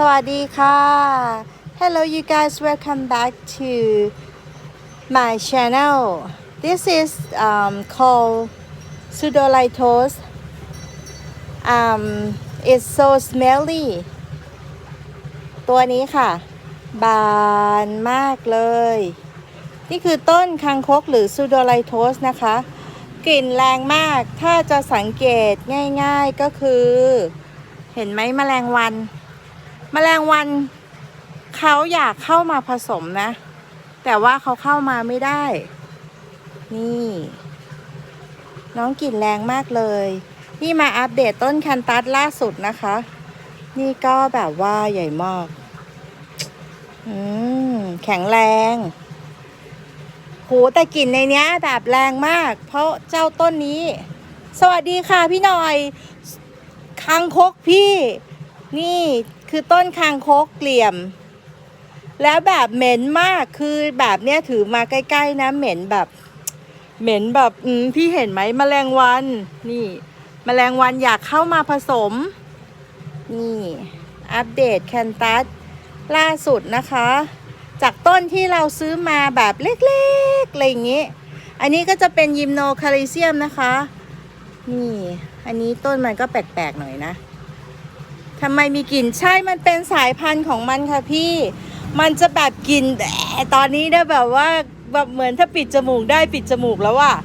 สวัสดีค่ะ Hello you guys welcome back to my channel this is um, called pseudolitos um, it's so smelly ตัวนี้ค่ะ บานมากเลย นี่คือต้นคังคกหรือ pseudolitos นะคะ กลิ่นแรงมาก ถ้าจะสังเกตง่ายๆก็คือ เห็นไหมแมลงวัน แมลงวันเขาอยากเข้ามาผสมนะ แต่ว่าเขาเข้ามาไม่ได้ นี่ น้องกลิ่นแรงมากเลย นี่มาอัปเดตต้นคันตัสล่าสุดนะคะ นี่ก็แบบว่าใหญ่มากอืมแข็งแรงโหแต่กลิ่นในเนี้ยแบบแรงมาก เพราะเจ้าต้นนี้ สวัสดีค่ะพี่หน่อยคางคกพี่ นี่คือต้นคางคกเหลี่ยม แล้วแบบเหม็นมากคือแบบเนี้ยถือมาใกล้ ๆ นะ เหม็นแบบ เหม็นแบบอืมพี่เห็นไหมแมลงวัน นี่แมลงวันอยากเข้ามาผสม นี่ อัปเดตแคนตัสล่าสุดนะคะ จากต้นที่เราซื้อมาแบบเล็กๆอะไรอย่างงี้ อันนี้ก็จะเป็นยิมโนคาลิเซียมนะคะ นี่ อันนี้ต้นมันก็แปลกๆหน่อยนะำไมมีกลิ่นใช่มันเป็นสายพันธุ์ของมันค่ะพี่ มันจะแบบกลิ่นแตอนนี้เนี่ยแบบว่าแบบเหมือนถ้าปิดจมูกได้ปิดจมูกแล้วอะ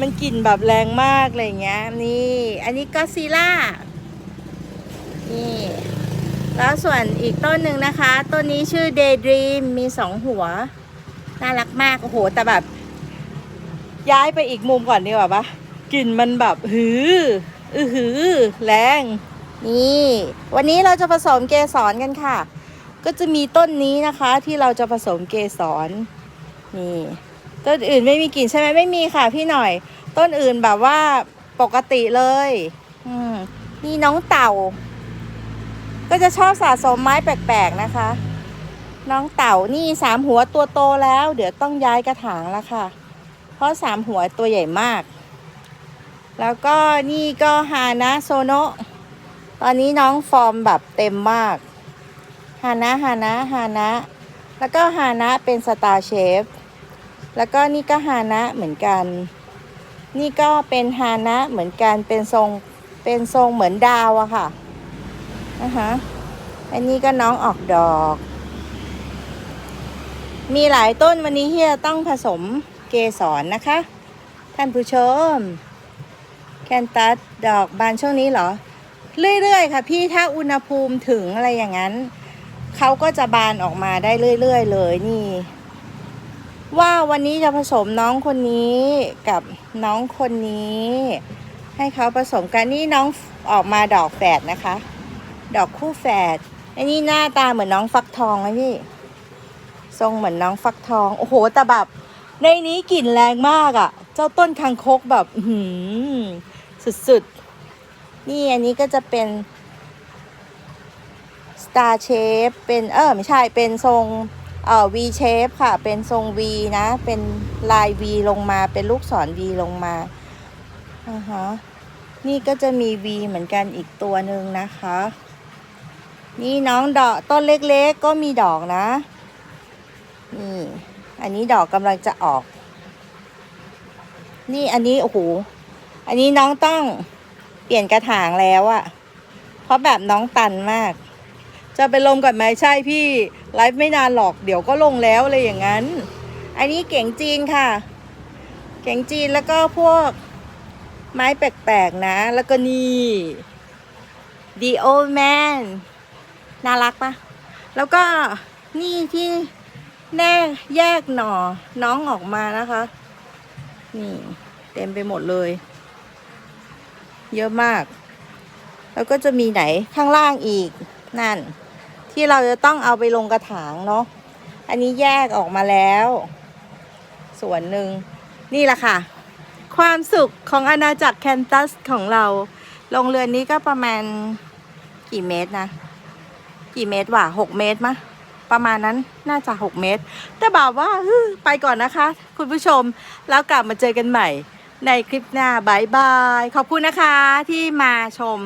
มันกลิ่นแบบแรงมากอะไรเงี้ยนี่ อันนี้ก็ซีล่านี่แล้วส่วนอีกต้นหนึ่งนะคะ ต้นนี้ชื่อ Daydream มีสองหัว น่ารักมาก โอ้โห แต่แบบ ย้ายไปอีกมุมก่อนดีกว่าปะกลิ่นมันแบบหือ อือหือ แรง นี่ วันนี้เราจะผสมเกสรกันค่ะ ก็จะมีต้นนี้นะคะที่เราจะผสมเกสรนี่ต้นอื่นไม่มีกลิ่นใช่ไหมไม่มีค่ะ พี่หน่อย ต้นอื่นแบบว่าปกติเลย อืมนี่น้องเต่า ก็จะชอบสะสมไม้แปลกๆนะคะ น้องเต่านี่สามหัวตัวโตแล้ว เดี๋ยวต้องย้ายกระถางแล้วค่ะ เพราะสามหัวตัวใหญ่มาก แล้วก็นี่ก็ฮานะโซโนะ ตอนนี้น้องฟอร์มแบบเต็มมากฮานะฮานะฮานะแล้วก็ฮานะเป็นสตาร์เชฟแล้วก็นี่ก็ฮานะเหมือนกัน นี่ก็เป็นฮานะเหมือนกันเป็นทรงเป็นทรงเหมือนดาวอะค่ะนะคะอันนี้ก็น้องออกดอก มีหลายต้นวันนี้ที่จะต้องผสมเกสรนะคะ ท่านผู้ชม แคนตัสดอกบานช่วงนี้เหรอ เรื่อยๆ ค่ะ พี่ถ้าอุณหภูมิถึงอะไรอย่างนั้นเขาก็จะบานออกมาได้เรื่อยๆ เลยนี่ ว่าวันนี้จะผสมน้องคนนี้กับน้องคนนี้ ให้เขาผสมกันนี่น้องออกมาดอกแฝดนะคะ ดอกคู่แฝดอันนี้หน้าตาเหมือนน้องฟักทองไหมพี่ทรงเหมือนน้องฟักทองโอ้โหแต่แบบในนี้กลิ่นแรงมากอะ่ะ เจ้าต้นคังคกแบบหือสุดๆ นี่อันนี้ก็จะเป็น Star Shape เป็นเออไม่ใช่เป็นทรงเอ่อ V shape ค่ะ เป็นทรง V นะ เป็นลาย V ลงมา เป็นลูกศร V ลงมาอ่าฮะนี่ก็จะมี V เหมือนกันอีกตัวหนึ่งนะคะ นี่น้องดอกต้นเล็กๆ ก็มีดอกนะ นี่ อันนี้ดอกกำลังจะออก นี่อันนี้โอ้โห อันนี้น้องต้อง เปลี่ยนกระถางแล้วอะเพราะแบบน้องตันมาก จะไปลงก่อนไหมใช่พี่ไลฟ์ไม่นานหรอกเดี๋ยวก็ลงแล้วเลยอย่างนั้น อันนี้เก่งจีนค่ะ เก่งจีนแล้วก็พวกไม้แปลกๆนะ แล้วก็นี่ The Old Man น่ารักปะแล้วก็นี่ที่แน่แยกหน่อน้องออกมานะคะ นี่ เต็มไปหมดเลย เยอะมาก แล้วก็จะมีไหนข้างล่างอีกนั่น ที่เราจะต้องเอาไปลงกระถางเนาะอันนี้แยกออกมาแล้ว ส่วนหนึ่งนี่แหละค่ะ ความสุขของอาณาจักรแคนตัสของเราโรงเรือนนี้ก็ประมาณกี่เมตรนะ กี่เมตรวะหกเมตรมะประมาณนั้นน่าจะ 6 เมตร แต่แบบว่าไปก่อนนะคะ คุณผู้ชมแล้วกลับมาเจอกันใหม่ ในคลิปหน้าบายบาย ขอบคุณนะคะที่มาชม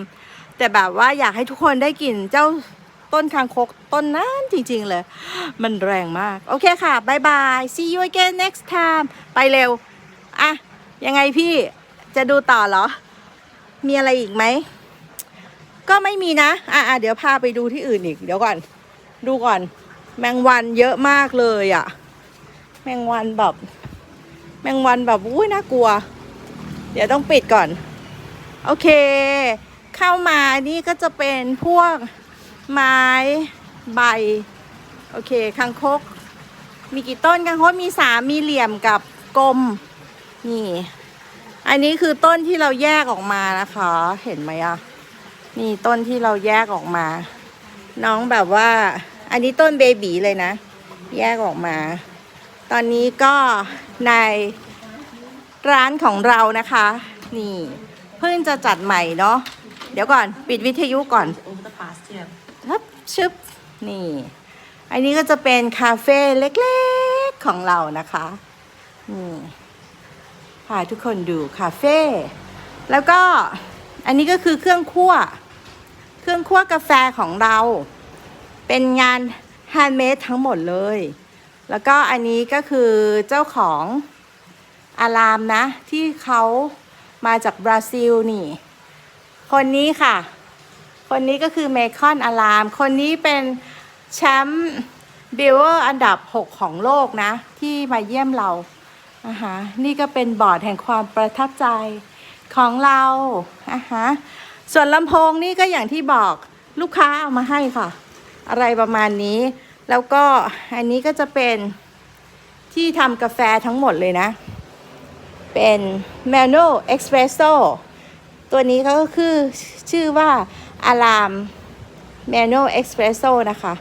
แต่แบบว่าอยากให้ทุกคนได้กลิ่นเจ้าต้นคางคกต้นนั้นจริงๆเลย มันแรงมาก โอเคค่ะบายบาย see you again next time ไปเร็ว อะ ยังไงพี่จะดูต่อเหรอ มีอะไรอีกไหม ก็ไม่มีนะ อะอะเดี๋ยวพาไปดูที่อื่นอีก เดี๋ยวก่อน ดูก่อน แมงวันเยอะมากเลยอะ่ะ แมงวันแบบ แมงวันแบบอุ้ยน่ากลัว เดี๋ยวต้องปิดก่อน โอเค เข้ามานี่ก็จะเป็นพวกไม้ใบ โอเคคังคก มีกี่ต้นคังคกมีสามมีเหลี่ยมกับกลม นี่ อันนี้คือต้นที่เราแยกออกมานะคะ เห็นไหมอะ นี่ต้นที่เราแยกออกมา น้องแบบว่า อันนี้ต้นเบบีเลยนะ แยกออกมา ตอนนี้ก็ใน ร้านของเรานะคะ นี่ เพิ่งจะจัดใหม่เนาะเดี๋ยวก่อน ปิดวิทยุก่อน over the past year. ฮึบชึบนี่ อันนี้ก็จะเป็นคาเฟ่เล็กๆของเรานะคะนี่พาทุกคนดูคาเฟ่แล้วก็อันนี้ก็คือเครื่องคั่ว เครื่องคั่วกาแฟของเรา เป็นงานแฮนด์เมดทั้งหมดเลย แล้วก็อันนี้ก็คือเจ้าของ อารามนะ ที่เขามาจากบราซิลนี่ คนนี้ค่ะ คนนี้ก็คือเมคอนอาราม คนนี้เป็นแชมป์บิลเวอร์อันดับ 6 ของโลกนะ ที่มาเยี่ยมเราอ่าฮะนี่ก็เป็นบอร์ดแห่งความประทับใจของเราอ่าฮะส่วนลำโพงนี่ก็อย่างที่บอกลูกค้าเอามาให้ค่ะ อะไรประมาณนี้ แล้วก็อันนี้ก็จะเป็นที่ทำกาแฟทั้งหมดเลยนะ เป็น Manual Espresso ตัวนี้ก็คือชื่อว่าอาราม Manual Espresso นะคะ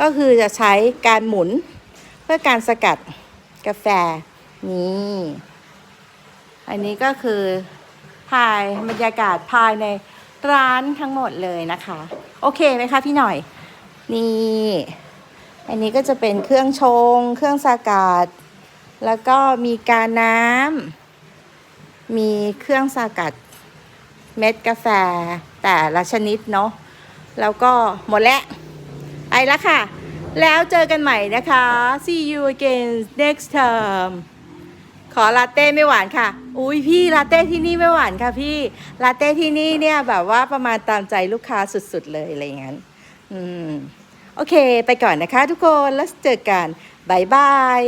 ก็คือจะใช้การหมุนเพื่อการสกัดกาแฟ นี่ อันนี้ก็คือภายบรรยากาศภายในร้านทั้งหมดเลยนะคะ โอเคไหมคะพี่หน่อย นี่ อันนี้ก็จะเป็นเครื่องชง เครื่องสกัด แล้วก็มีการน้ำ มีเครื่องสกัดเม็ดกาแฟแต่ละชนิดเนาะแล้วก็หมดแล้วไปล้วค่ะ แล้วเจอกันใหม่นะคะ see you again next time ขอลาเต้ไม่หวานค่ะ อุ้ยพี่ลาเต้ที่นี่ไม่หวานค่ะพี่ ลาเต้ที่นี่เนี่ยแบบว่าประมาณตามใจลูกค้าสุดๆเลยอะไรอย่างนั้น อืม โอเค ไปก่อนนะคะทุกคน แล้วเจอกันบายบาย